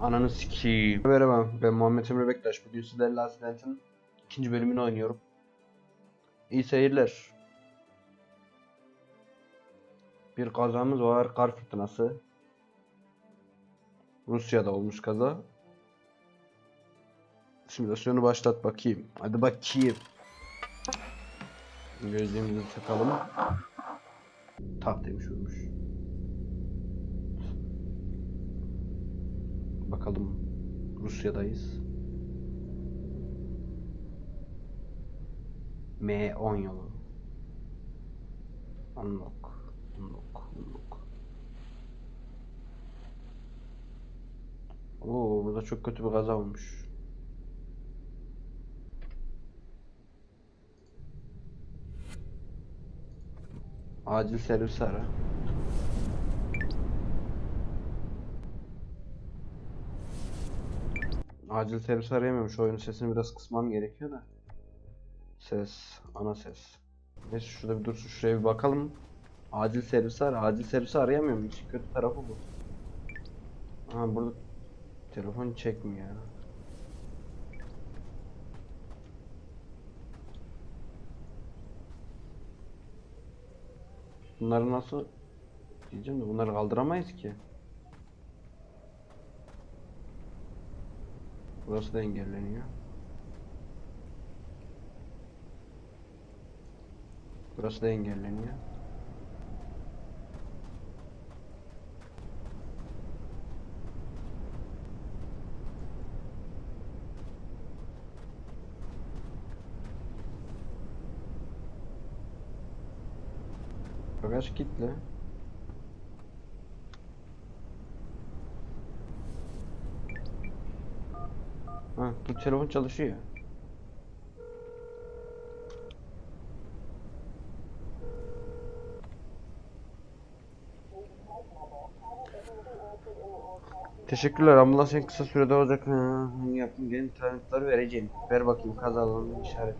Ananı sikeyim. Merhaba ben Muhammed Emre Bektaş. Bugün sizlerle Last Dance'ın ikinci bölümünü oynuyorum. İyi seyirler. Bir kazamız var. Kar fırtınası. Rusya'da olmuş kaza. Simülasyonu başlat bakayım. Hadi bakayım. Gözlüğümüzü takalım. Tak demiş olmuş. Bakalım Rusya'dayız. M10 yolu. Unlock. Unlock. Unlock. Oo burada çok kötü bir kaza olmuş. Acil servis ara. Acil servis arayamıyorum. Şu oyunun sesini biraz kısmam gerekiyor da. Ses, ana ses. Neyse şurada bir dursun şuraya bir bakalım. Acil servisi ara. Acil servisi arayamıyorum. İşin kötü tarafı bu. Aha burada telefon çekmiyor. Bunları nasıl diyeceğim de bunları kaldıramayız ki. Burası da engelleniyor. Burası da engelleniyor. Bagaj kilitli. Bu telefon çalışıyor. Teşekkürler ambulans en kısa sürede olacak. Ha, yaptım gelin tanıkları vereceğim. Ver bakayım kazalarını işaret.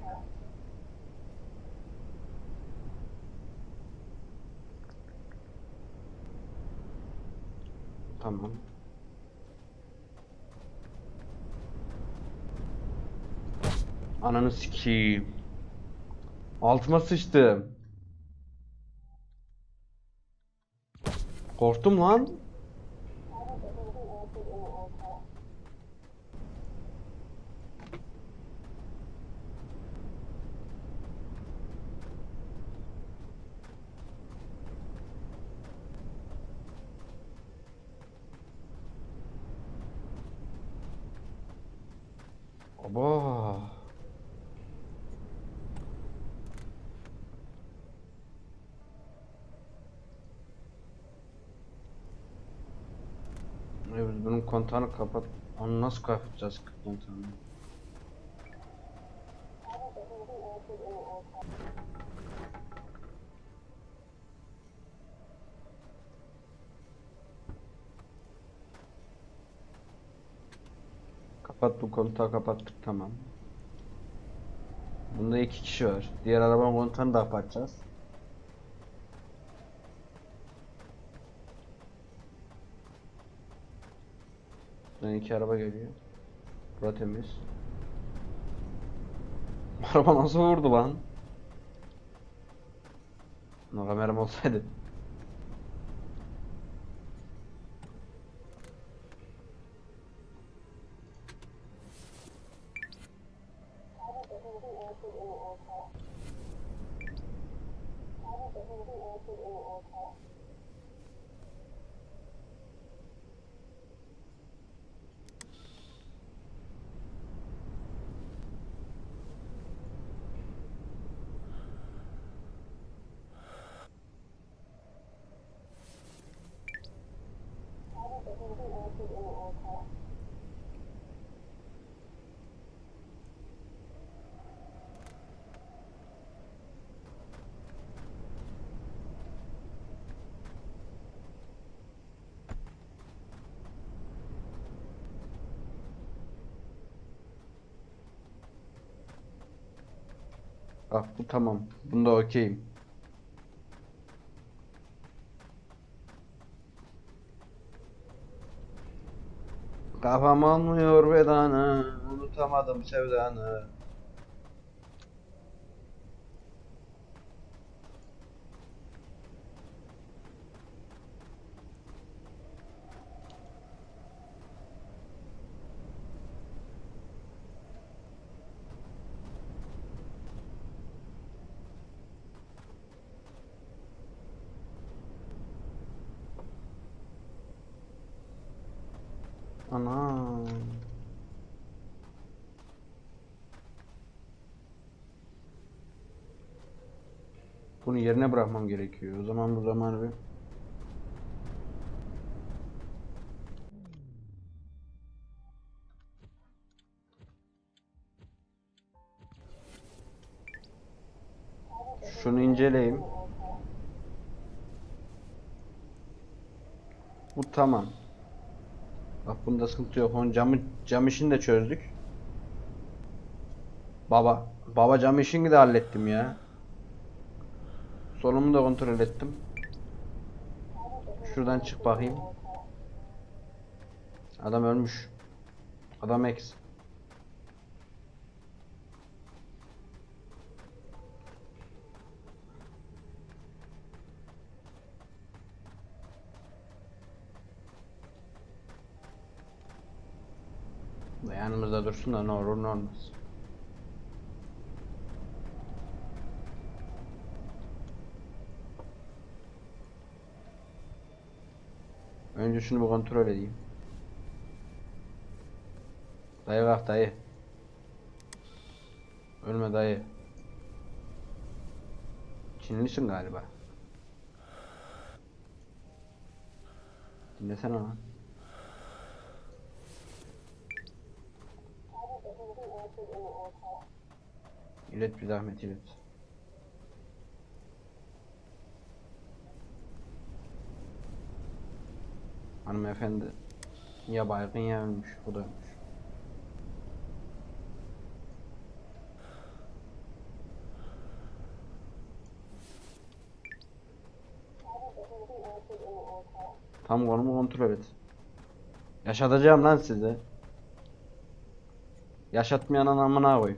Tamam. Ananı sikeyim. Altıma sıçtım. Korktum lan. Aba. Evet, bunun kontağını kapat. Onu nasıl kapatacağız kontağını? Kapat bu kontağı kapattık tamam. Bunda iki kişi var. Diğer arabanın kontağını da kapatacağız. Buradan iki araba geliyor. Bura temiz. Araba nasıl vurdu lan? Lan kameram olsaydı. Ah bu tamam. Bunda okeyim. Kafam almıyor vedanı, unutamadım sevdanı. Ana. Bunu yerine bırakmam gerekiyor. O zaman bu zamanı bir Şunu inceleyeyim. Bu tamam. Bak bunda sıkıntı yok. Onun camı, cam işini de çözdük. Baba. Baba cam işini de hallettim ya. Solumu da kontrol ettim. Şuradan çık bakayım. Adam ölmüş. Adam ex. Yanımızda dursun da ne olur ne olmaz. Önce şunu bir kontrol edeyim. Dayı kalk dayı. Ölme dayı. Çinlisin galiba. Dinlesene lan. İlet bir zahmet ilet. Hanımefendi ya baygın ya ölmüş. O da ölmüş. Tam konumu kontrol et. Yaşatacağım lan sizi. Yaşatmayan anamına koy.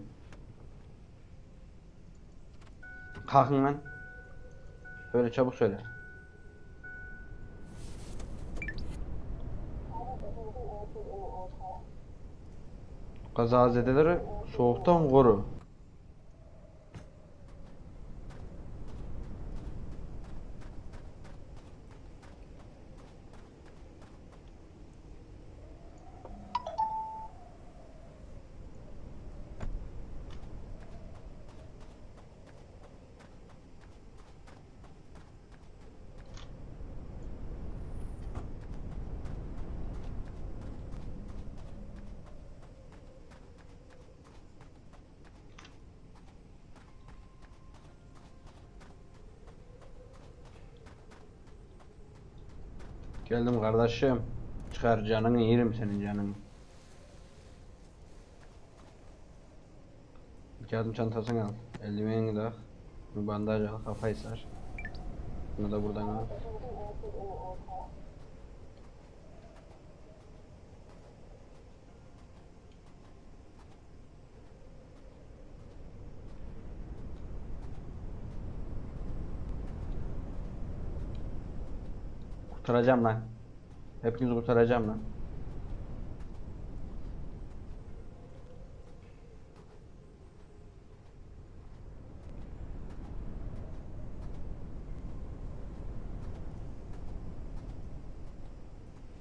Kalkın lan. Böyle çabuk söyle. Kazazedeleri soğuktan koru. Geldim kardeşim. Çıkar canını yerim senin canını. Kağıdın çantasını al. Eldivenini de al. Bandaj al kafayı sar. Bunu da buradan al. Kurtaracağım lan. Hepinizi kurtaracağım lan.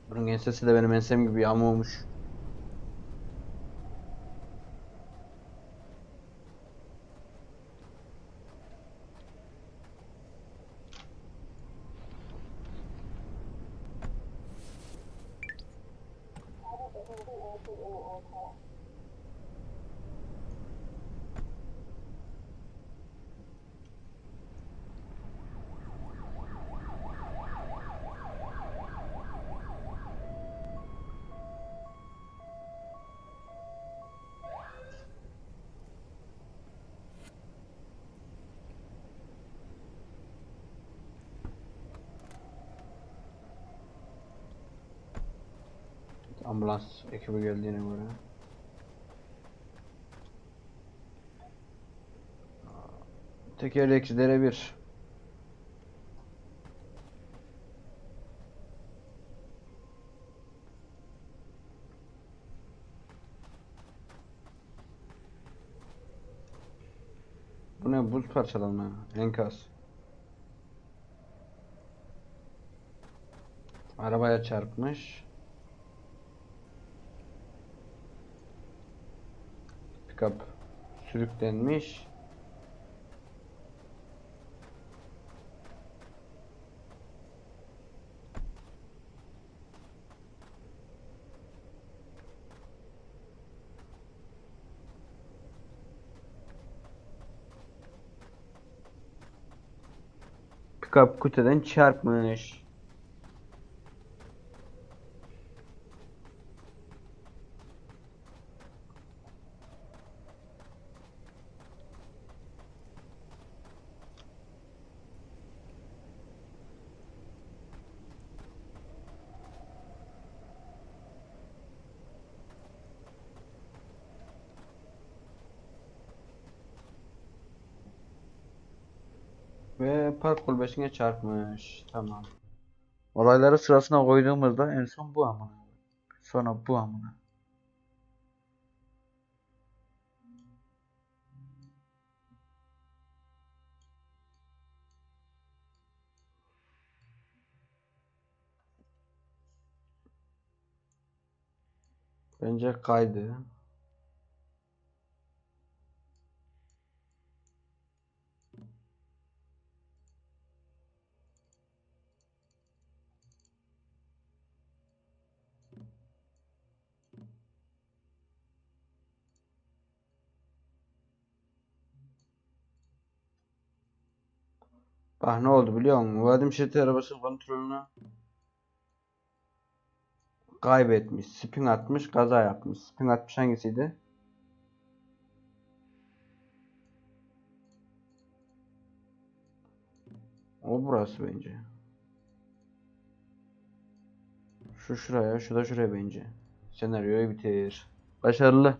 Bunun ensesi de benim ensem gibi yamulmuş. 哦不哦哦。Ambulans ekibi geldiğine göre. Tekerlekçilere bir. Bu ne buz parçalanma enkaz. Arabaya çarpmış. Pickup sürüklenmiş. Pickup kuteden çarpmış. Ve park kulübesine çarpmış. Tamam. Olayları sırasına koyduğumuzda en son bu amına. Sonra bu amına. Bence kaydı. Bak ne oldu biliyor musun? Vadim şeridi arabası kontrolünü kaybetmiş. Spin atmış, kaza yapmış. Spin atmış hangisiydi? O burası bence. Şu şuraya, şu da şuraya bence. Senaryoyu bitir. Başarılı.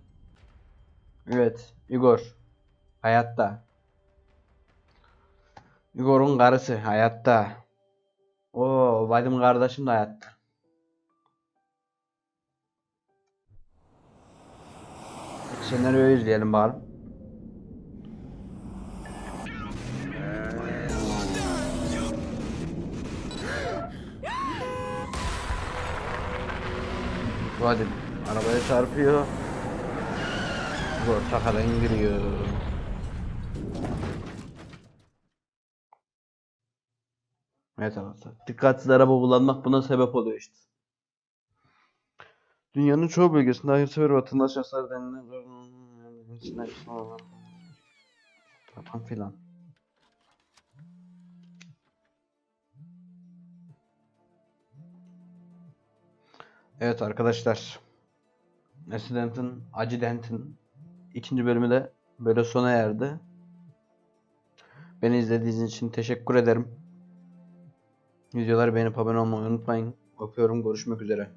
Evet, Igor. Hayatta. Igor'un karısı hayatta. Oo, Vadim kardeşim de hayatta. Senaryoyu izleyelim bakalım. Vadim arabaya çarpıyor. Igor çakadan giriyor. Evet arkadaşlar. Dikkatsiz araba kullanmak buna sebep oluyor işte. Dünyanın çoğu bölgesinde hayırsever vatandaş hasar denilen falan filan. Evet arkadaşlar. Accident'ın, Accident'ın ikinci bölümü de böyle sona erdi. Beni izlediğiniz için teşekkür ederim. Videoları beğenip abone olmayı unutmayın. Öpüyorum. Görüşmek üzere.